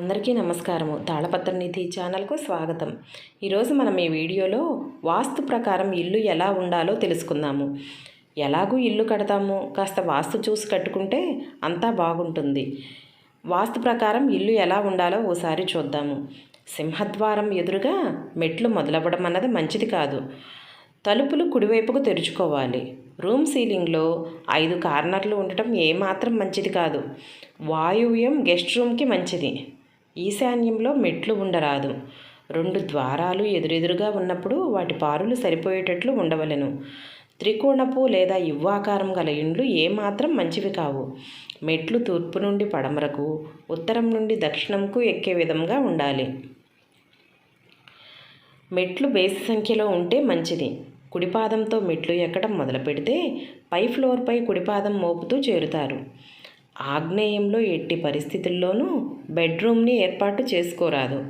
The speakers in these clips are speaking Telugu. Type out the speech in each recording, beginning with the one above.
అందరికీ నమస్కారము. తాళపత్ర నిధి ఛానల్కు స్వాగతం. ఈరోజు మనం ఈ వీడియోలో వాస్తు ప్రకారం ఇల్లు ఎలా ఉండాలో తెలుసుకుందాము. ఎలాగూ ఇల్లు కడతాము? కాస్త వాస్తు చూసి కట్టుకుంటే అంతా బాగుంటుంది. వాస్తు ప్రకారం ఇల్లు ఎలా ఉండాలో ఓసారి చూద్దాము. సింహద్వారం ఎదురుగా మెట్లు మొదలవ్వడం అన్నది మంచిది కాదు. తలుపులు కుడివైపుకు తెరుచుకోవాలి. రూమ్ సీలింగ్లో ఐదు కార్నర్లు ఉండటం ఏమాత్రం మంచిది కాదు. వాయువ్యం గెస్ట్ రూమ్కి మంచిది. ఈశాన్యంలో మెట్లు ఉండరాదు. రెండు ద్వారాలు ఎదురెదురుగా ఉన్నప్పుడు వాటి పారులు సరిపోయేటట్లు ఉండవలెను. త్రికోణపు లేదా ఇవ్వాకారం గల ఇండ్లు ఏమాత్రం మంచివి కావు. మెట్లు తూర్పు నుండి పడమరకు ఉత్తరం నుండి దక్షిణంకు ఎక్కే విధంగా ఉండాలి. మెట్లు బేసి సంఖ్యలో ఉంటే మంచిది. కుడిపాదంతో మెట్లు ఎక్కడం మొదలు పెడితే పై ఫ్లోర్పై కుడిపాదం మోపుతూ చేరుతారు. ఆగ్నేయంలో ఎట్టి పరిస్థితుల్లోనూ బెడ్రూమ్ని ఏర్పాటు చేసుకోరాదు.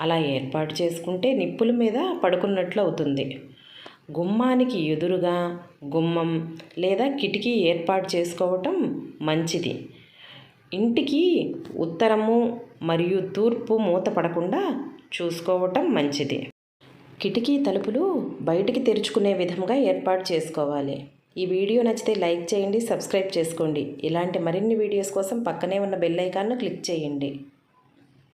అలా ఏర్పాటు చేసుకుంటే నిప్పుల మీద పడుకున్నట్లు అవుతుంది. గుమ్మానికి ఎదురుగా గుమ్మం లేదా కిటికీ ఏర్పాటు చేసుకోవటం మంచిది. ఇంటికి ఉత్తరము మరియు తూర్పు మూత పడకుండా చూసుకోవటం మంచిది. కిటికీ తలుపులు బయటికి తెరుచుకునే విధంగా ఏర్పాటు చేసుకోవాలి. ఈ వీడియో నచ్చితే లైక్ చేయండి సబ్స్క్రైబ్ చేసుకోండి. ఇలాంటి మరిన్ని వీడియోస్ కోసం పక్కనే ఉన్న బెల్ ఐకాన్ను క్లిక్ చేయండి.